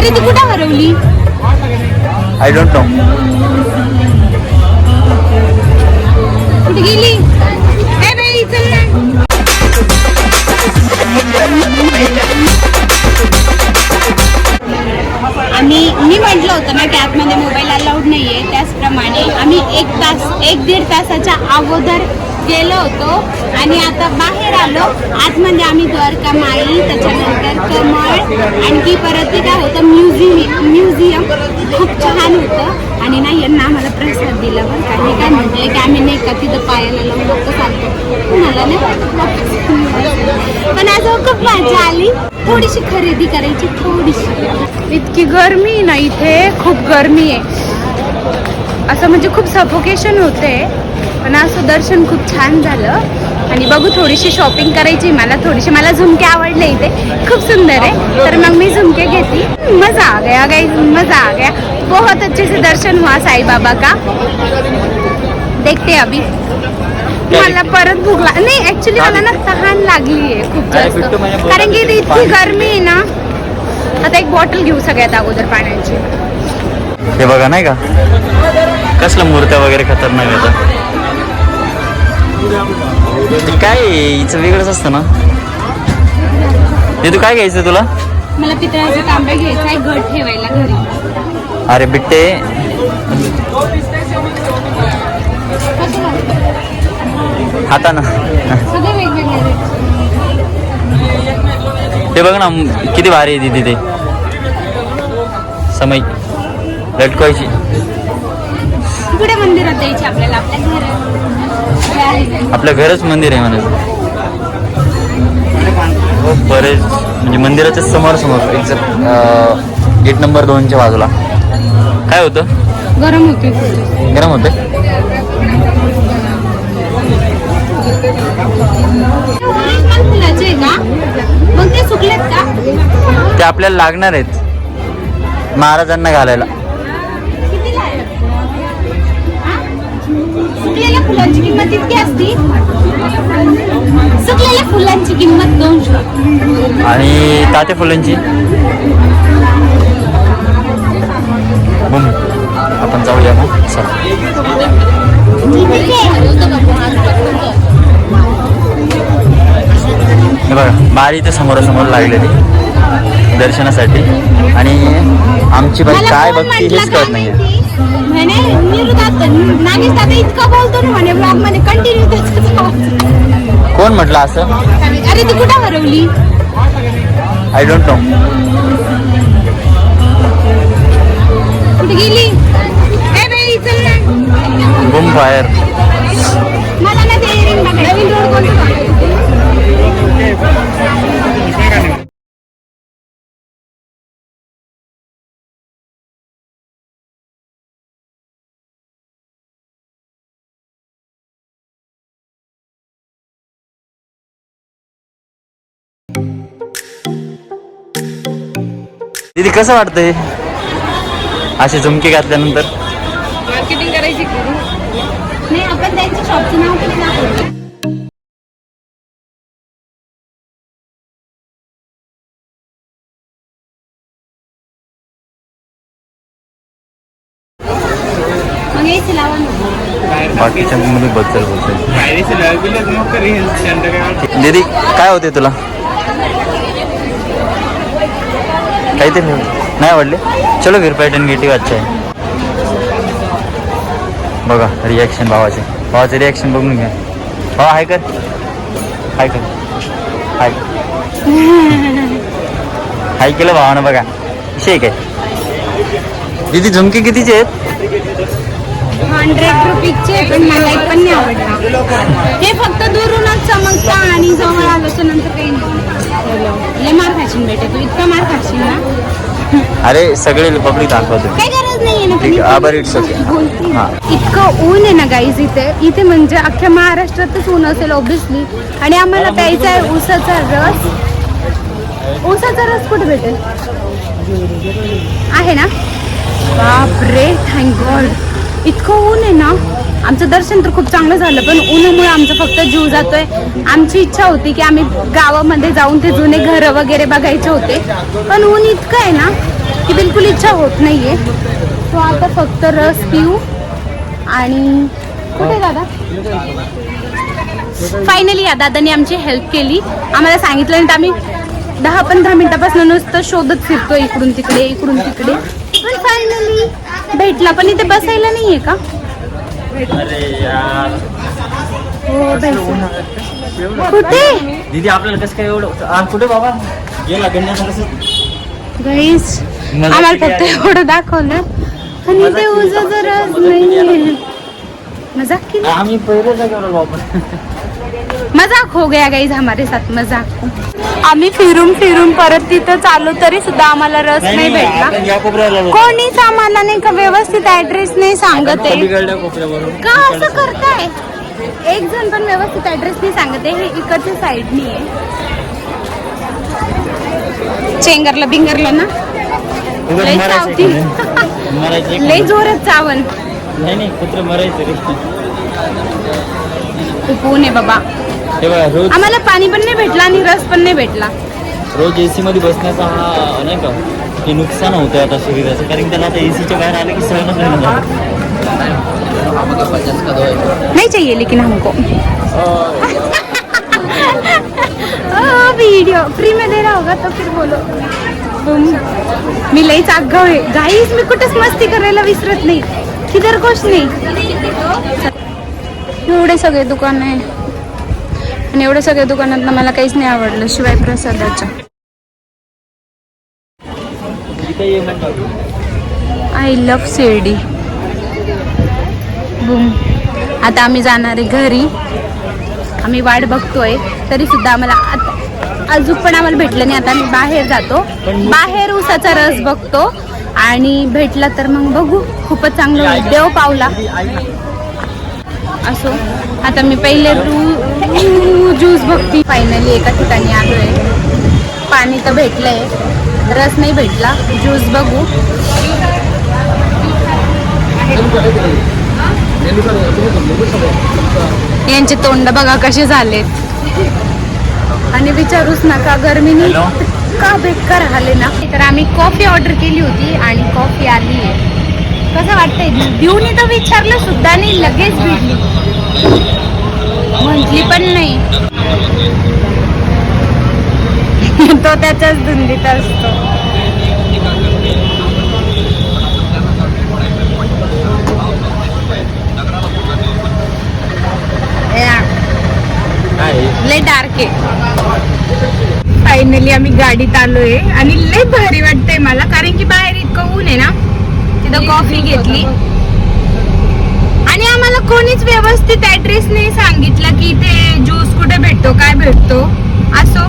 अरे ती कुठं हरवली? आय डोंट नो कुठे गेली? ए बाई चल ना. आम्ही मी म्हटलं होतं ना की आतमध्ये मोबाईल अलाउड नाही आहे त्याचप्रमाणे आम्ही एक तास एक दीड तासाच्या अगोदर गेलो होतो आणि आता बाहेर आलो. आतमध्ये म्हणजे आम्ही द्वारका माई त्याच्यानंतर कमळ आणखी परत ते काय होतं म्युझियम म्युझियम. खूप छान होतं. आणि नाही यांना आम्हाला प्रसाद दिला बरं का. हे काय म्हणते की आम्ही नाही का तिथं पायाला लावून लोक चालतो. कुणाला नाही पण आज हो, खूप मजा आली. थोडीशी खरेदी करायची थोडीशी. इतकी गरमी ना इथे. खूप गरमी आहे. असं म्हणजे खूप सफोकेशन होते. पण असं दर्शन खूप छान झालं. आणि बघू थोडीशी शॉपिंग करायची मला थोडीशी मला झुमके आवडले इथे. खूप सुंदर आहे. तर मग मी झुमके घेतली मजा आ गया गाई मजा आ गया. बहुत अच्छे से दर्शन हुआ साई बाबा का. देखते अभी. मला परत भूक लाग नाही ऍक्च्युली मला ना तहान लागली आहे खूप जास्त. माझ्या कारण की इतकी. गरमी आहे ना. आता एक बॉटल घेऊ सगळ्यात अगोदर पाण्याची. हे बघा नाही का? कसलं मूर्त्या वगैरे खतरनाक येतात ते काय? हिचं वेगळंच असतं ना. ते तू काय घ्यायचं तुला? मला पितळाचा तांब्या घ्यायचा आहे घट ठेवायला घरी. अरे बिट्टे? हाताना सगळे वेगवेगळे आहेत. ते बघ ना किती भारी आहे ती. तिथे समय लटकवायची. कुठे मंदिरात द्यायची आपल्याला? आपल्या घरात. आपलं घरच मंदिर आहे म्हणायचं हो बरेच म्हणजे मंदिराच्या समोर समोर एक्झॅक्ट गेट नंबर दोनच्या बाजूला. काय होतं? गरम होते. गरम होतं ते आपल्याला लागणार आहेत. महाराजांना घालायला. फुलांची किंमत इतकी असती? सुकलेल्या फुलांची किंमत दोनशे. आणि तात्या फुलांची? बुम आपण जाऊया मग. चला. हे बघा बारी ते समोरासमोर लागलेली. दर्शनासाठी. आणि आमची बाई काय बघती हेच कळत नाहीये. म्हणे निरुदात नागेश दादा इतकं बोलतो ना म्हणे ब्लॉगमध्ये कंटिन्यू त्याचाच आवाज. कोण म्हटलं असं? अरे ती कुठं हरवली? आय डोंट नो दीदी कसं वाटतंय? असे झुमके घातल्यानंतर? मार्केटिंग करायची नाही आपण त्यांच्या शॉपचं नाव दाखवतो बाकीच्या मध्ये बद्दल बोलतोय. दीदी काय होते तुला? काहीतरी नाही आवडले? चलो फिर पॅटर्न गेटिव्ह अच्छा आहे बघा रिॲक्शन भावाचे. भावाचे रिॲक्शन बघून घ्या. भावा हाय कर. हाय कर. हाय. हाय केलं भावानं बघा. विषय काय? दिदी झुमके कितीचे आहेत? हंड्रेड रुपीजचे पण मला एक पण नाही आवडला. हे फक्त दुरूनच चमकता आणि जवळ आलं नंतर काही नाही. लय मार खाशील बेटे तू इतका मार खाशील ना. अरे सगळे पब्लिक दाखवतो काही गरज नाहीये ना ठीक आहे, आभार, okay. बोलते हा. इतकं ऊन आहे ना गाईज इथे. इथे म्हणजे अख्ख्या महाराष्ट्रातच ऊन असेल ऑब्विसली आणि आम्हाला प्यायचा आहे ऊसाचा रस. ऊसाचा रस कुठे भेटेल? आहे ना? बाप रे थँक गॉड इतकं ऊन आहे ना. आमचं दर्शन तर खूप चांगलं झालं पण उन्हामुळे आमचं फक्त जीव जातोय. आमची इच्छा होती की आम्ही गावामध्ये जाऊन ते जुने घरं वगैरे बघायचे होते. पण ऊन इतकं आहे ना की बिलकुल इच्छा होत नाहीये. तो आता फक्त रस पिऊ आणि कुठे दादा? फायनली या दादाने आमची हेल्प केली. आम्हाला सांगितलं तर आम्ही दहा पंधरा मिनिटापासून नुसतं शोधत फिरतो इकडून तिकडे इकडून तिकडे. पण फायनली भेटला पण इथे बसायला नाहीये का? अरे यार. हो दीदी आपल्याला कसं काय एवढं? आ, कुठे बाबा? गेला गण्याचं कसं? गाईस मजा आम्हाला केली फक्त आहे. एवढं दाखवलं. आणि मजा ते केली. उजं जरा नाही. मजाक केली? आम्ही पहिले गेलो बाबा. मजाक हो गया गाईज हमारे साथ मजाक आम्ही फिरून फिरून परत तिथं चालू तरी सुद्धा आम्हाला रस नाही भेटला. कोणीच आम्हाला नाही का व्यवस्थित ऍड्रेस नाही सांगत आहे? का असं करताय? एक जण पण व्यवस्थित ऍड्रेस नाही सांगत आहे हे इकडच्या साईडनी आहे. चेंगरला बिंगरला ना? लय मरायचं चावती. इकडे. मरायचं इकडे. लय जोरात चावण नाही नाही कुत्र मरायचं ऊन आहे बाबा. हे बघा रोज आम्हाला पाणी पण नाही भेटला आणि रस पण नाही भेटला. रोज एसी मध्ये बसण्याचा हा नाही का हे नुकसान होतं आता शरीराचं. कारण त्याला आता एसीच्या बाहेर आले की सहनच नाही. चाहिए लेकिन हमको. वीडियो फ्री में दे रहा होगा तो फिर बोलो. तुम मी लईच आगाव आहे. गाईज मी कुठेच मस्ती करायला विसरत नाही. किधर गोष्ट नाही? एवढे सगळे दुकान आहे. आणि एवढे सगळे दुकानात मला काहीच नाही आवडलं शिवाय प्रसादाच्या आय लव्ह शिर्डी. बूम. आता आम्ही जाणार आहे घरी. आम्ही वाट बघतोय. तरी सुद्धा आम्हाला आता अजून पण आम्हाला भेटलं नाही. आता आम्ही बाहेर जातो. बाहेर उसाचा रस बघतो. आणि भेटला तर मग बघू. खूपच चांगलं. देव पावला. असो. आता मी पहिले रू ज्यूस बघते. फायनली एका ठिकाणी आलोय. पाणी तर भेटलंय. रस नाही भेटला. ज्यूस बघू. यांचे तोंड बघा कसे झालेत. आणि विचारूच नका गरमीने Hello? का बेकार आले ना? तर आम्ही कॉफी ऑर्डर केली होती आणि कॉफी आली आहे कसं वाटतंय? देऊन तर विचारलं सुद्धा नाही लगेच भेटली. म्हटली पण नाही. तो त्याच्याच धुंदीत असतो? लय डार्क आहे. फायनली आम्ही गाडीत आलोय आणि लय भारी वाटतंय मला कारण की बाहेर इतकं ऊन आहे ना तिथं कॉफी घेतली. आणि आम्हाला कोणीच व्यवस्थित ऍड्रेस नाही सांगितलं की इथे ज्यूस कुठे भेटतो काय भेटतो? असो.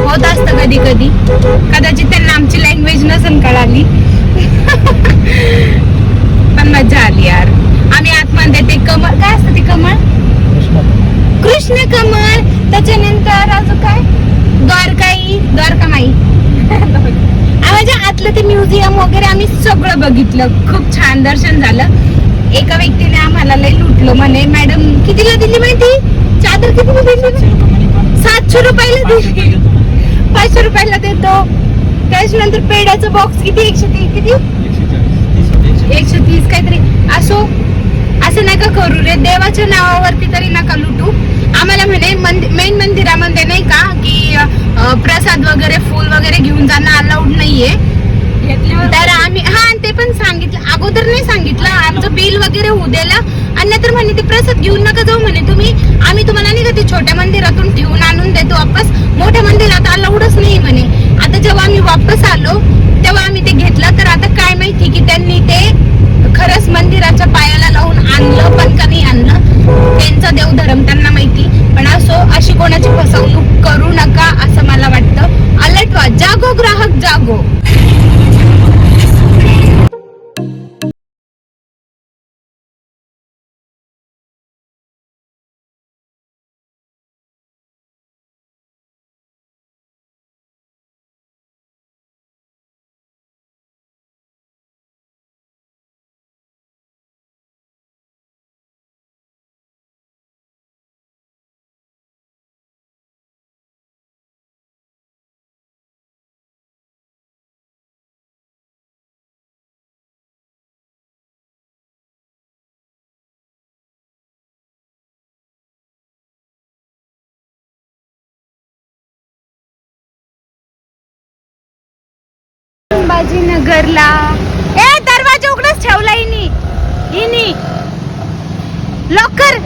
होत असतं कधी कधी. कदाचित त्यांना आमची लँग्वेज नसन कळाली. पण मजा आली यार. आम्ही आतमध्ये ते कमळ काय असतं ते कमळ? कृष्ण कमळ. त्याच्यानंतर अजून काय? द्वारकाई. द्वारकामाई. म्हणजे आतलं ते म्युझियम वगैरे आम्ही सगळं बघितलं. खूप छान दर्शन झालं. एका व्यक्तीने आम्हाला लय लुटलो म्हणे. मॅडम कितीला दिली माहिती? चादर कितीला दिली? सातशे रुपयाला दिली पाचशे रुपयाला देतो. त्याच्यानंतर पेड्याचं बॉक्स किती? एकशे तीस. किती? एकशे तीस काहीतरी. असो असं नका करू रे. देवाच्या नावावरती तरी नका लुटू. आम्हाला म्हणे मेन मंदिरामध्ये नाही का की प्रसाद वगैरे फुल वगैरे घेऊन जाणं अलाउड नाहीये. तर आम्ही हा ते पण सांगितलं. अगोदर नाही सांगितलं. आमचं बिल वगैरे होऊ द्यायला आणि नंतर म्हणे ते प्रसाद घेऊन नका जाऊ म्हणे तुम्ही आम्ही तुम्हाला नाही का ते छोट्या मंदिरातून ठेवून आणून देतो वापस? मोठ्या मंदिरात अलाउडच नाही म्हणे. आता जेव्हा आम्ही वापस आलो तेव्हा आम्ही ते घेतलं. तर आता काय माहिती की त्यांनी ते खरंच मंदिराच्या पायाला लावून आणलं पण का नाही आणलं? त्यांचा देवधर्म त्यांना माहिती. संभाजीनगरला ए दरवाजा उघडच ठेवला इनी इनी लवकर.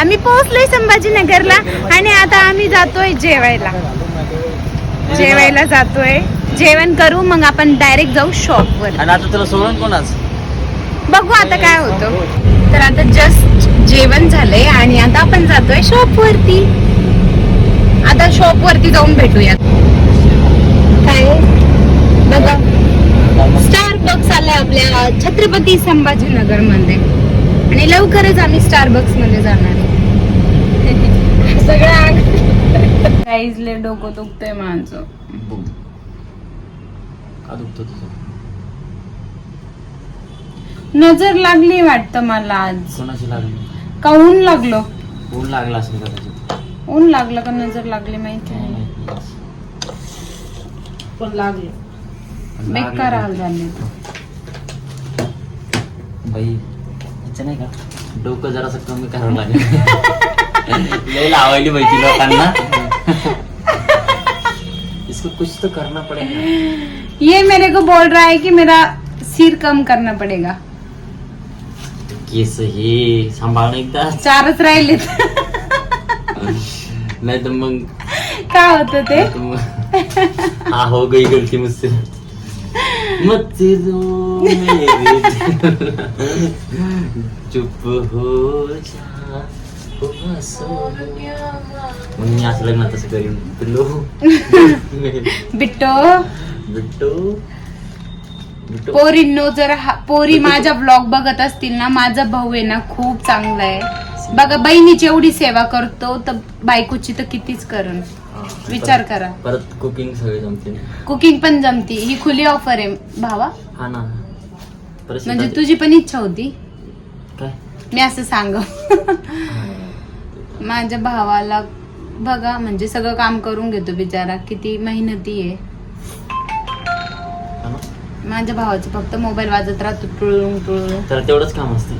आम्ही पोहोचलोय संभाजीनगरला आणि आता आम्ही जातोय जेवायला. जेवायला जातोय. जेवण करू मग आपण डायरेक्ट जाऊ शॉपवर आणि आता तुला सोडून कोणाच बघू आता काय होतं. तर आता जस्ट जेवण झालंय आणि आता आपण जातोय शॉप वरती आता शॉप वरती जाऊन भेटूया बघा. स्टार बक्स आलाय आपल्या छत्रपती संभाजीनगरमध्ये आणि लवकरच आम्ही स्टार बक्समध्ये जाणार आहे. सगळं काहीचले डोकं दुखतंय माझं. का दुखतो तुझं? नजर लागली वाटतं मला आज. कोणाची लागली? का ऊन लागलो? ऊन लागला असेल कदाचित. ऊन लागलं का नजर लागली माहिती नाही. पण लागलं. बेकार हाल झाले. बाई हिचं नाही का? डोकं जरासं कमी करावं लागेल. लई लावायली माहिती लोकांना. इसको कुछ तो करना पड़ेगा. ये मेरे को बोल रहा है कि मेरा सिर कम करना पड़ेगा. केस हे सांभाळणं एकदा. चारच राहिले. नाही तर मग काय होतं ते? हा हो गई गलती मुझसे. मत दो मेरे दिल, चुप हो जा. मग मी असं लग्न तसं करीन पिल्लू बिट्टो. बिट्टू. बिट्टू. पोरींनो जर हा- पोरी माझा ब्लॉग बघत असतील ना माझा भाऊ आहे ना खूप चांगला आहे. बघा बहिणीची एवढी सेवा करतो तर बायकोची तर कितीच करण विचार परत- करा. परत कुकिंग सगळे जमते. कुकिंग पण जमती. ही खुली ऑफर आहे भावा. हा ना. परत म्हणजे तुझी पण इच्छा होती. काय? मी असं सांग. माझ्या भावाला बघा म्हणजे सगळं काम करून घेतो बिचारा. किती मेहनती आहे. हा ना? माझ्या भावाचं फक्त मोबाईल वाजत राहतो टुळून टुळून त्याला तेवढंच काम असते.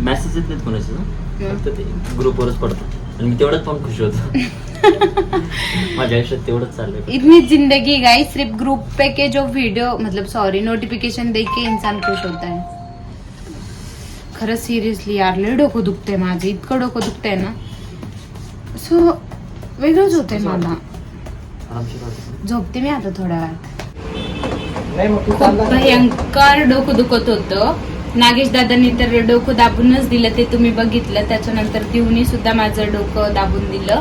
मेसेज येत नाहीत कोणाचे ना फक्त ते ग्रुपवरच पडतात. आणि मी तेवढंच पण खुश होतो. माझ्या आयुष्यात तेवढंच चाललंय इतनी जिंदगी गाई सिर्फ ग्रुप पे के जो वीडियो मतलब सॉरी नोटिफिकेशन देख के इंसान खुश होता है। खरं सिरियसली यार लय डोकं दुखतंय माझं इतकं डोकं दुखतंय ना. सो वेगळंच होतंय मला. आरामशीर वाटतं. झोपते मी आता थोड्या वेळात. खूप भयंकर डोकं दुखत होतं. नागेश दादांनी तर डोकं दाबूनच दिलं ते तुम्ही बघितलं. त्याच्यानंतर दिवनी सुद्धा माझं डोकं दाबून दिलं.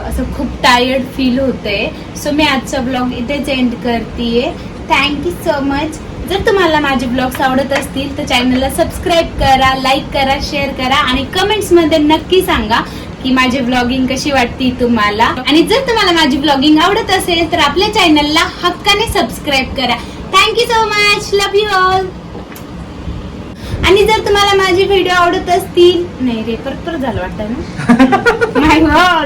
असं खूप टायर्ड फील होतंय सो मी आजचा ब्लॉग इथेच एंड करतेय. थँक्यू सो मच जर तुम्हाला माझे ब्लॉग्स आवडत असतील तर चॅनलला सबस्क्राईब करा लाईक करा शेअर करा आणि कमेंट्समध्ये नक्की सांगा की माझी ब्लॉगिंग कशी वाटती तुम्हाला. आणि जर तुम्हाला माझी ब्लॉगिंग आवडत असेल तर आपल्या चॅनलला हक्काने सबस्क्राईब करा. Thank you so much love you all आणि जर तुम्हाला माझे व्हिडिओ आवडत असतील नाही रे परत परत झालं वाटतं ना? नाही हो,